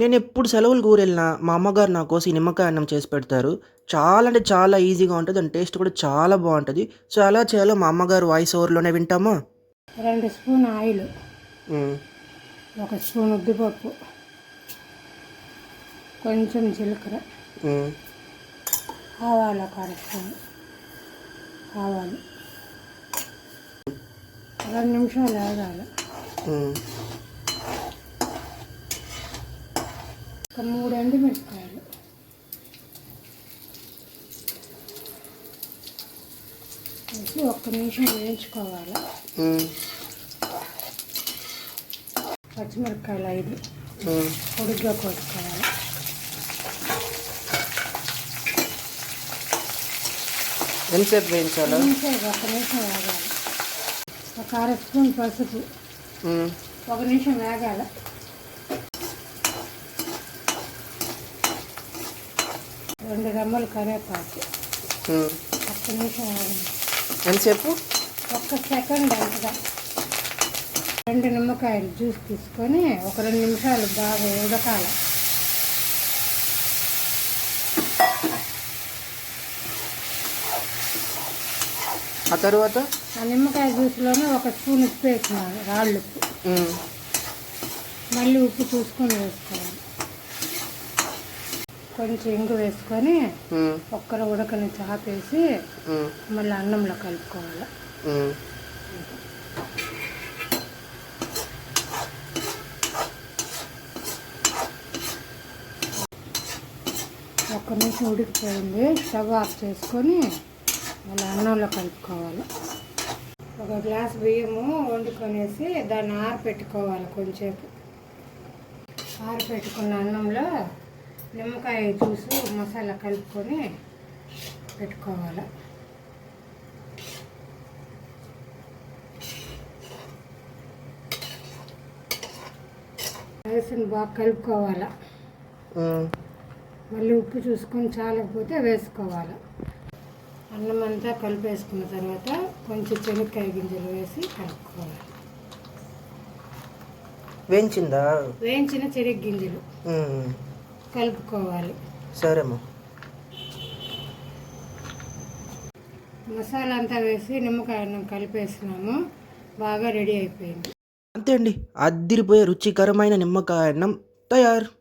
నేను ఎప్పుడు సెలవులకు ఊరు వెళ్ళినా మా అమ్మగారు నా కోసం నిమ్మకాయ అన్నం చేసి పెడతారు. చాలా అంటే చాలా ఈజీగా ఉంటుంది దాని టేస్ట్ కూడా చాలా బాగుంటుంది. సో ఎలా చేయాలో మా అమ్మగారు వాయిస్ ఓవర్లోనే వింటామా? రెండు స్పూన్ ఆయిల్. ఒక స్పూన్ ఉద్దిపప్పు కొంచెం జీలకర్ర. ఆవాలు ఒక స్పూన్ ఆవాలు. రెండు నిమిషాలు వేగాలి ఒక మూడు ఎండుమిరపకాయలు వేసి ఒక్క నిమిషం వేయించుకోవాలి. పచ్చిమిరపకాయలు ఐదు. పొడిగ్గా కోసుకోవాలి. ఎంతసేపు వేయించాలా? ఒక నిమిషం వేగాలి. ఒక అర స్పూన్ పసుపు. ఒక నిమిషం వేగాల. రెండు రెమ్మలు కరివేపాకు మ్మ్. ఒక్క నిమిషం ఒక్క సెకండ్ అంతగా రెండు నిమ్మకాయలు జ్యూస్ తీసుకొని ఒక రెండు నిమిషాలు బాగా ఉడకాలి. ఆ తర్వాత? ఆ నిమ్మకాయ జ్యూస్లోనే ఒక స్పూన్ ఉప్పు వేసినాను రాళ్ళు ఉప్పు. మళ్ళీ ఉప్పు చూసుకొని వేసుకోవాలి. కొంచెం ఇంగు వేసుకొని. ఒక్కరు ఉడకని చాపేసి. మళ్ళీ అన్నంలో కలుపుకోవాలి. ఒక్క నిమిషం ఉడికిపోయింది స్టవ్ ఆఫ్ చేసుకొని మళ్ళీ అన్నంలో కలుపుకోవాలి ఒక గ్లాస్ బియ్యము వండుకొనేసి దాన్ని ఆరపెట్టుకోవాలి కొంచెంసేపు ఆరపెట్టుకున్న అన్నంలో నిమ్మకాయ జ్యూసు మసాలా కలుపుకొని పెట్టుకోవాలి. రైస్ని బాగా కలుపుకోవాలి. మళ్ళీ ఉప్పు చూసుకొని చాలకపోతే వేసుకోవాలి. అన్నం అంతా కలిపేసుకున్న తర్వాత కొంచెం శనక్కాయ గింజలు వేసి కలుపుకోవాలి. వేయించిందా? వేయించిన చెనక్కి గింజలు. కలుపుకోవాలి. సరేమ్మా మసాలా అంతా వేసి నిమ్మకాయ అన్నం కలిపేసినాము. బాగా రెడీ అయిపోయింది. అంతే అండి. అద్దిరిపోయే రుచికరమైన నిమ్మకాయ అన్నం తయారు.